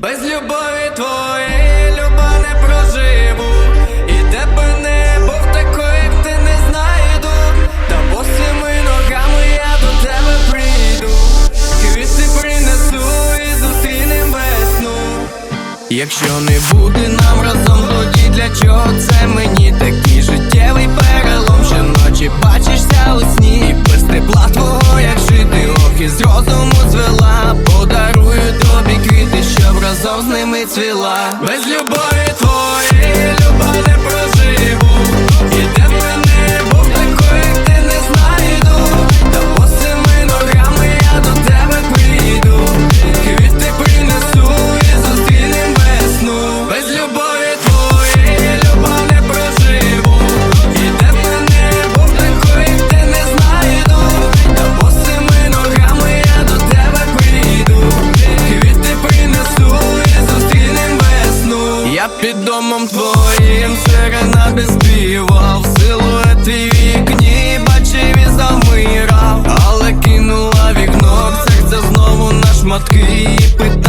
Без любові твоєї люба не проживу. І тебе не був такої, як ти не знайду. Та босими ногами я до тебе прийду. Квіти принесу і зустрінем весну. Якщо не буде нам разом, тоді для чого це мені? Такий життєвий перелом Щоночі бачишся у сні. Без тепла твого, як жити, ох, із розуму цвіла Без любові твоєї Під домом твоїм серенади співав В твій вікні бачив і замирав Але кинула вікно серце знову на шматки І питання